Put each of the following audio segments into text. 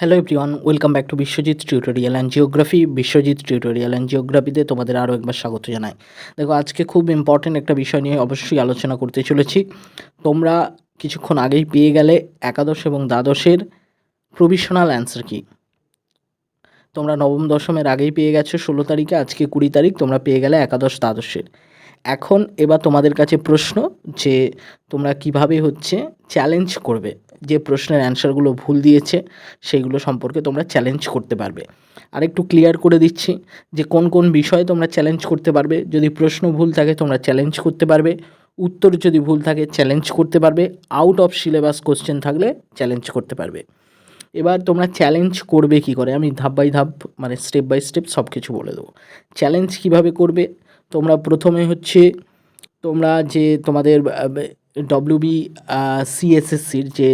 Hello everyone welcome back to Biswajit tutorial and geography Biswajit tutorial and জিওগ্রাফিতে তোমাদের আরও একবার স্বাগত জানাই। দেখো, আজকে খুব ইম্পর্টেন্ট একটা বিষয় নিয়ে অবশ্যই আলোচনা করতে চলেছি। তোমরা কিছুক্ষণ আগেই পেয়ে গেলে একাদশ এবং দ্বাদশের প্রভিশনাল অ্যান্সার কি? তোমরা নবম, দশমের আগেই পেয়ে গেছো, ষোলো তারিখে, আজকে কুড়ি তারিখ, তোমরা পেয়ে গেলে একাদশ, দ্বাদশের। এখন এবার তোমাদের কাছে প্রশ্ন যে তোমরা কীভাবে হচ্ছে চ্যালেঞ্জ করবে। যে প্রশ্নের অ্যান্সারগুলো ভুল দিয়েছে, সেইগুলো সম্পর্কে তোমরা চ্যালেঞ্জ করতে পারবে। আর একটু ক্লিয়ার করে দিচ্ছি যে কোন কোন বিষয়ে তোমরা চ্যালেঞ্জ করতে পারবে। যদি প্রশ্ন ভুল থাকে, তোমরা চ্যালেঞ্জ করতে পারবে। উত্তর যদি ভুল থাকে চ্যালেঞ্জ করতে পারবে। আউট অফ সিলেবাস কোশ্চেন থাকলে চ্যালেঞ্জ করতে পারবে। এবার তোমরা চ্যালেঞ্জ করবে কি করে? আমি ধাপ বাই ধাপ মানে স্টেপ বাই স্টেপ সব কিছু বলে দেবো। চ্যালেঞ্জ কীভাবে করবে? তোমরা প্রথমে হচ্ছে, তোমরা যে তোমাদের ডব্লিউবি সিএসএসসির যে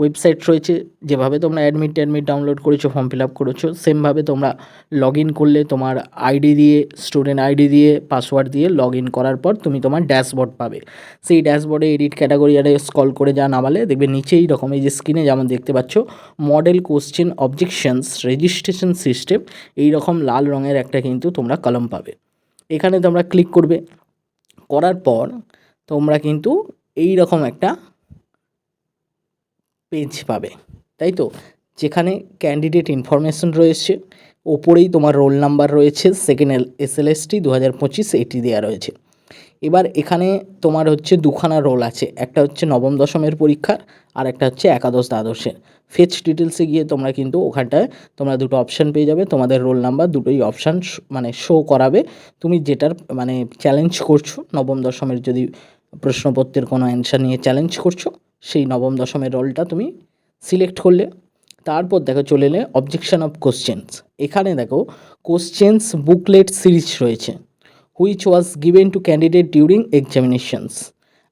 ওয়েবসাইট রয়েছে, যেভাবে তোমরা অ্যাডমিট ট্যাডমিট ডাউনলোড করেছ ফর্ম ফিল আপ করেছ সেমভাবে তোমরা লগ ইন করলে তোমার আইডি দিয়ে স্টুডেন্ট আইডি দিয়ে পাসওয়ার্ড দিয়ে লগ ইন করার পর তুমি তোমার ড্যাশবোর্ড পাবে। সেই ড্যাশবোর্ডে এডিট ক্যাটাগরি আরে স্কল করে যা নামালে দেখবে নিচেই রকম এই যে স্ক্রিনে যেমন দেখতে পাচ্ছ model question objections registration system এই রকম লাল রঙের একটা কিন্তু তোমরা কলম পাবে। এখানে তোমরা ক্লিক করবে, করার পর তোমরা কিন্তু এই রকম একটা পেজ পাবে, তাই তো? যেখানে ক্যান্ডিডেট ইনফরমেশন রয়েছে, ওপরেই তোমার রোল নাম্বার রয়েছে second S L S T দু হাজার পঁচিশ এটি দেওয়া রয়েছে। এবার এখানে তোমার হচ্ছে দুখানা রোল আছে, একটা হচ্ছে নবম দশমের পরীক্ষার, আর একটা হচ্ছে একাদশ দ্বাদশের। ফেচ ডিটেলসে গিয়ে তোমরা কিন্তু ওখানটায় তোমরা দুটো অপশান পেয়ে যাবে, তোমাদের রোল নাম্বার দুটোই অপশান মানে শো করাবে। তুমি যেটার মানে চ্যালেঞ্জ করছ, নবম দশমের যদি প্রশ্নপত্রের কোনো অ্যান্সার নিয়ে চ্যালেঞ্জ করছ, সেই নবম দশমের রোলটা তুমি সিলেক্ট করলে। তারপর দেখো চলে এলে অবজেকশন অফ কোশ্চেন্স এখানে দেখো কোশ্চেন্স বুকলেট সিরিজ রয়েছে which was given to candidate during examinations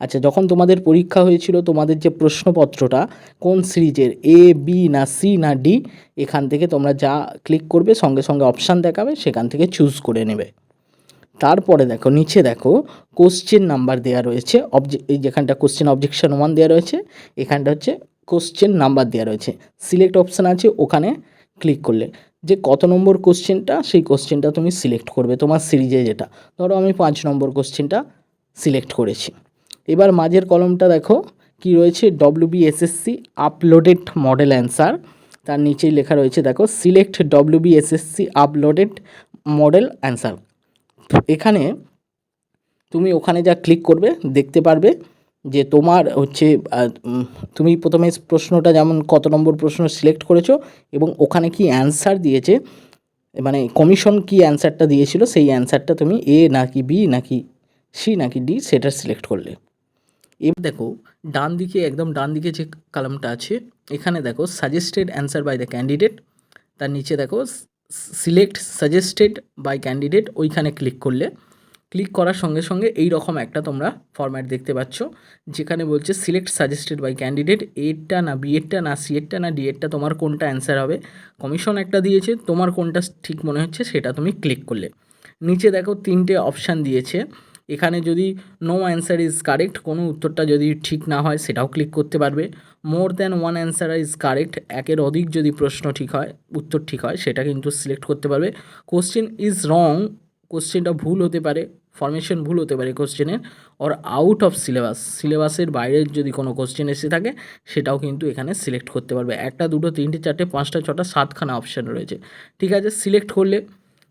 আচ্ছা যখন তোমাদের পরীক্ষা হয়েছিল, তোমাদের যে প্রশ্নপত্রটা, কোন সিরিজের এ বি না সি না ডি এখান থেকে তোমরা যা ক্লিক করবে, সঙ্গে সঙ্গে অপশান দেখাবে, সেখান থেকে চুজ করে নেবে। তারপরে দেখো, নিচে দেখো কোশ্চেন নাম্বার দেওয়া রয়েছে অবজে এই যেখানটা কোশ্চেন অবজেকশন ওয়ান দেওয়া রয়েছে, এখানটা হচ্ছে কোশ্চেন নাম্বার দেওয়া রয়েছে। সিলেক্ট অপশান আছে, ওখানে ক্লিক করলে। যে কত নম্বর কোশ্চেনটা সেই কোশ্চেনটা তুমি সিলেক্ট করবে, তোমার সিরিজে যেটা। ধরো আমি পাঁচ নম্বর কোশ্চেনটা সিলেক্ট করেছি। এবার মাঝের কলমটা দেখো, কি রয়েছে? ডব্লিউবিএসএসসি আপলোডেড মডেল অ্যান্সার তার নিচেই লেখা রয়েছে, দেখো select WBSSC uploaded model answer এখানে তুমি ওখানে যা ক্লিক করবে, দেখতে পারবে যে তোমার হচ্ছে তুমি প্রথমে প্রশ্নটা যেমন কত নম্বর প্রশ্ন সিলেক্ট করেছ এবং ওখানে কি অ্যান্সার দিয়েছে মানে কমিশন কি অ্যান্সারটা দিয়েছিল, সেই অ্যান্সারটা তুমি এ নাকি বি নাকি সি নাকি ডি সেটা সিলেক্ট করলে। এবার দেখো, ডান দিকে, একদম ডান দিকে যে কলামটা আছে, এখানে দেখো suggested answer by the candidate তার নিচে দেখো সিলেক্ট সাজেস্টেড বাই ক্যান্ডিডেট ওইখানে ক্লিক করলে। ক্লিক করার সঙ্গে সঙ্গে এই রকম একটা তোমরা ফরম্যাট দেখতে পাচ্ছ, যেখানে বলছে সিলেক্ট সাজেস্টেড বাই ক্যান্ডিডেট এরটা না বি এরটা না সি এরটা না ডি এরটা তোমার কোনটা অ্যান্সার হবে কমিশন একটা দিয়েছে, তোমার কোনটা ঠিক মনে হচ্ছে সেটা তুমি ক্লিক করলে। নিচে দেখো তিনটে অপশান দিয়েছে, এখানে যদি নো অ্যান্সার ইজ কারেক্ট কোনো উত্তরটা যদি ঠিক না হয় সেটাও ক্লিক করতে পারবে। More than one answer is correct একের অধিক যদি প্রশ্ন ঠিক হয়, উত্তর ঠিক হয়, সেটা কিন্তু সিলেক্ট করতে পারবে। কোশ্চেন ইজ রং কোশ্চেনটা ভুল হতে পারে ফরমেশন ভুল হতে পারে কোশ্চেনের অর আউট অফ সিলেবাস সিলেবাসের বাইরে যদি কোনো কোশ্চেন এসে থাকে, সেটাও কিন্তু এখানে সিলেক্ট করতে পারবে। একটা, দুটো, তিনটে, চারটে, পাঁচটা, ছটা, সাতখানা অপশান রয়েছে। ঠিক আছে সিলেক্ট করলে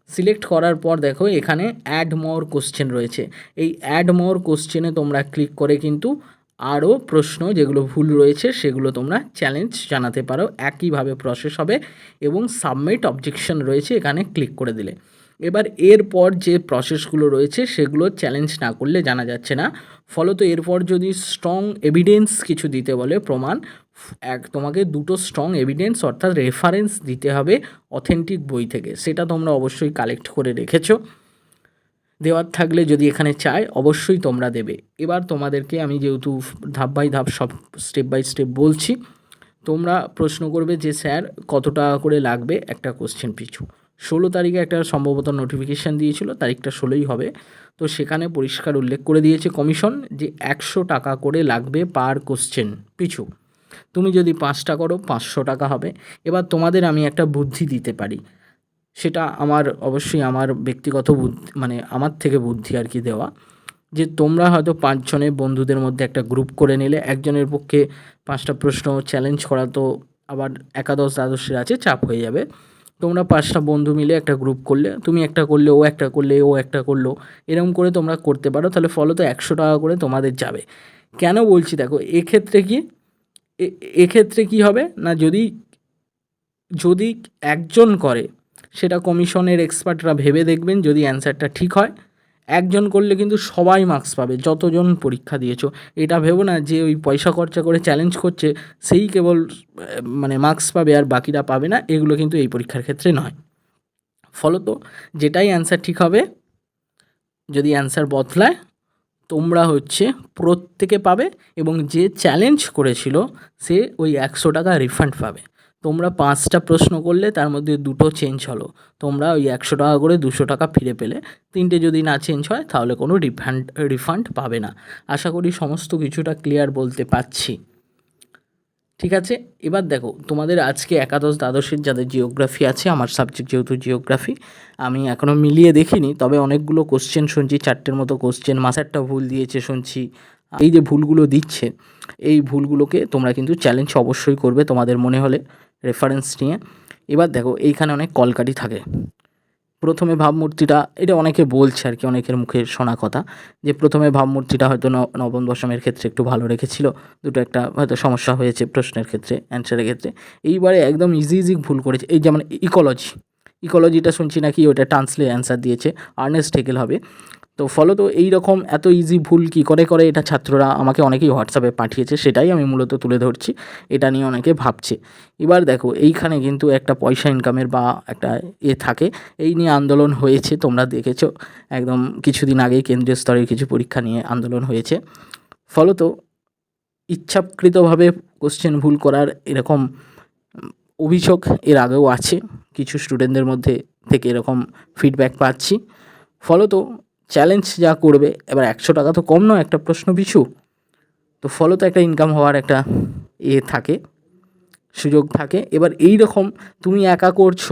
সিলেক্ট করার পর দেখো এখানে অ্যাড মোর কোশ্চেন রয়েছে। এই অ্যাড মোর কোশ্চেনে তোমরা ক্লিক করে কিন্তু আরও প্রশ্ন, যেগুলো ভুল রয়েছে, সেগুলো তোমরা চ্যালেঞ্জ জানাতে পারো। একইভাবে প্রসেস হবে এবং সাবমিট অবজেকশন রয়েছে, এখানে ক্লিক করে দিলে। এবার এরপর যে প্রসেসগুলো রয়েছে, সেগুলো চ্যালেঞ্জ না করলে জানা যাচ্ছে না। ফলত এরপর যদি স্ট্রং এভিডেন্স কিছু দিতে বলে, প্রমাণ, এক, তোমাকে দুটো স্ট্রং এভিডেন্স অর্থাৎ রেফারেন্স দিতে হবে অথেন্টিক বই থেকে। সেটা তোমরা অবশ্যই কালেক্ট করে রেখেছো। দেওয়ার থাকলে যদি এখানে চায়, অবশ্যই তোমরা দেবে। এবার তোমাদেরকে আমি যেহেতু ধাপ বাই ধাপ সব স্টেপ বাই স্টেপ বলছি, তোমরা প্রশ্ন করবে যে, স্যার, কত টাকা করে লাগবে? একটা কোশ্চেন পিছু। ষোলো তারিখে একটা সম্ভবত নোটিফিকেশান দিয়েছিল, তারিখটা ষোলোই হবে। তো সেখানে পরিষ্কার উল্লেখ করে দিয়েছে কমিশন যে, একশো টাকা করে লাগবে পার কোশ্চেন পিছু। তুমি যদি পাঁচটা করো, পাঁচশো টাকা হবে। এবার তোমাদের আমি একটা বুদ্ধি দিতে পারি। সেটা আমার অবশ্যই আমার ব্যক্তিগত বুদ্ধি মানে আমার থেকে বুদ্ধি আর কি দেওয়া। যে তোমরা হয়তো পাঁচজনের বন্ধুদের মধ্যে একটা গ্রুপ করে নিলে, একজনের পক্ষে পাঁচটা প্রশ্ন চ্যালেঞ্জ করা তো আবার একাদশ দ্বাদশের আছে, চাপ হয়ে যাবে। তোমরা পাঁচটা বন্ধু মিলে একটা গ্রুপ করলে, তুমি একটা করলে, ও একটা করলে, ও একটা করল এরকম করে তোমরা করতে পারো, তাহলে ফলত একশো টাকা করে তোমাদের যাবে। কেন বলছি দেখো, এক্ষেত্রে কি এক্ষেত্রে কি হবে না যদি যদি একজন করে সেটা কমিশনের এক্সপার্টরা ভেবে দেখবেন যদি অ্যান্সারটা ঠিক হয়। একজন করলে কিন্তু সবাই মার্কস পাবে, যতজন পরীক্ষা দিয়েছ। এটা ভেবো না যে ওই পয়সা খরচা করে চ্যালেঞ্জ করছে, সেই কেবল মানে মার্কস পাবে আর বাকিরা পাবে না, এগুলো কিন্তু এই পরীক্ষার ক্ষেত্রে নয়। ফলত যেটাই অ্যান্সার ঠিক হবে, যদি অ্যান্সার বদলায়, তোমরা হচ্ছে প্রত্যেকে পাবে এবং যে চ্যালেঞ্জ করেছিল, সে ওই একশো টাকা রিফান্ড পাবে। তোমরা পাঁচটা প্রশ্ন করলে তার মধ্যে দুটো চেঞ্জ হলো। তোমরা ওই একশো টাকা করে দুশো টাকা ফিরে পেলে। তিনটে যদি না চেঞ্জ হয়, তাহলে কোনো রিফান্ড রিফান্ড পাবে না। আশা করি সমস্ত কিছুটা ক্লিয়ার বলতে পারছি। ঠিক আছে? এবার দেখো, তোমাদের আজকে একাদশ দ্বাদশের যাদের জিওগ্রাফি আছে, আমার সাবজেক্ট যেহেতু জিওগ্রাফি আমি এখনও মিলিয়ে দেখিনি, তবে অনেকগুলো কোশ্চেন শুনছি, চারটের মতো কোশ্চেন মাসারটা ভুল দিয়েছে শুনছি। এই যে ভুলগুলো দিচ্ছে, এই ভুলগুলোকে তোমরা কিন্তু চ্যালেঞ্জ অবশ্যই করবে তোমাদের মনে হলে। রেফারেন্স নিয়ে। এবার দেখো, এইখানে অনেক কলকাটি থাকে। প্রথমে ভাবমূর্তিটা, এটা অনেকে বলছে আর কি, অনেকের মুখে শোনা কথা, যে প্রথমে ভাবমূর্তিটা হয়তো নবম দশমের ক্ষেত্রে একটু ভালো রেখেছিল, দুটো একটা হয়তো সমস্যা হয়েছে প্রশ্নের ক্ষেত্রে অ্যান্সারের ক্ষেত্রে। এইবারে একদম ইজি ইজি ভুল করেছে। এই যেমন ইকোলজি ইকোলজিটা শুনছি নাকি ওটা ট্রান্সলে অ্যান্সার দিয়েছে আর্নেস্ট টেকেল হবে। তো ফলত এই রকম এত ইজি ভুল কি করে করে এটা ছাত্ররা আমাকে অনেকেই হোয়াটসঅ্যাপে পাঠিয়েছে, সেটাই আমি মূলত তুলে ধরছি, এটা নিয়ে অনেকে ভাবছে। এবার দেখো, এইখানে কিন্তু একটা পয়সা ইনকামের বা একটা এ থাকে, এই নিয়ে আন্দোলন হয়েছে, তোমরা দেখেছ, একদম কিছুদিন আগেই কেন্দ্রীয় স্তরের কিছু পরীক্ষা নিয়ে আন্দোলন হয়েছে। ফলত ইচ্ছাকৃতভাবে কোশ্চেন ভুল করার এরকম অভিযোগ এর আগেও আছে, কিছু স্টুডেন্টদের মধ্যে থেকে এরকম ফিডব্যাক পাচ্ছি। ফলত চ্যালেঞ্জ যা করবে, এবার একশো টাকা তো কম নয়, একটা প্রশ্ন পিছু। তো ফলত একটা ইনকাম হওয়ার একটা এ থাকে, সুযোগ থাকে। এবার এই রকম তুমি একা করছ,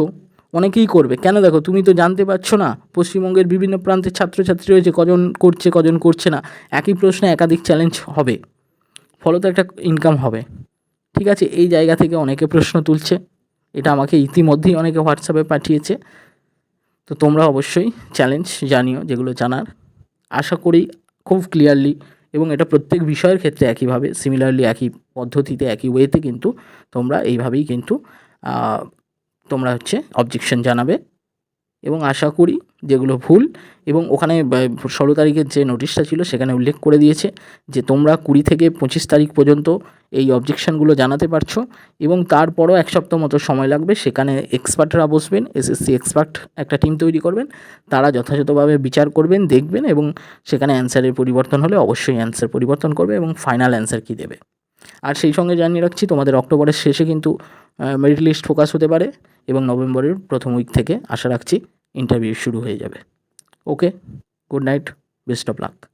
অনেকেই করবে। কেন দেখো, তুমি তো জানতে পারছ না, পশ্চিমবঙ্গের বিভিন্ন প্রান্তের ছাত্রছাত্রী রয়েছে, কজন করছে কজন করছে না, একই প্রশ্নে একাধিক চ্যালেঞ্জ হবে ফলত একটা ইনকাম হবে। ঠিক আছে, এই জায়গা থেকে অনেকে প্রশ্ন তুলছে, এটা আমাকে ইতিমধ্যেই অনেকে হোয়াটসঅ্যাপে পাঠিয়েছে। তো তোমরা অবশ্যই চ্যালেঞ্জ জানিও যেগুলো জানার। আশা করি খুব ক্লিয়ারলি এবং এটা প্রত্যেক বিষয়ের ক্ষেত্রে একইভাবে সিমিলারলি একই পদ্ধতিতে, একই ওয়েতে কিন্তু তোমরা এইভাবেই কিন্তু তোমরা হচ্ছে অবজেকশন জানাবে। এবং আশা করি যেগুলো ভুল এবং ওখানে ষোলো তারিখের যে নোটিশটা ছিল সেখানে উল্লেখ করে দিয়েছে যে তোমরা কুড়ি থেকে পঁচিশ তারিখ পর্যন্ত এই অবজেকশনগুলো জানাতে পারছ এবং তারপরও এক সপ্তাহ মতো সময় লাগবে। সেখানে এক্সপার্টরা বসবেন এসএসসি এক্সপার্ট একটা টিম তৈরি করবেন, তারা যথাযথভাবে বিচার করবেন, দেখবেন এবং সেখানে অ্যান্সারের পরিবর্তন হলে অবশ্যই অ্যান্সার পরিবর্তন করবে এবং ফাইনাল অ্যান্সার কী দেবে। আর সেই সঙ্গে জানিয়ে রাখছি, তোমাদের অক্টোবরের শেষে কিন্তু মেরিট লিস্ট ফোকাস হতে পারে এবং নভেম্বরের প্রথম উইক থেকে আশা রাখছি ইন্টারভিউ শুরু হয়ে যাবে। Okay good night best of luck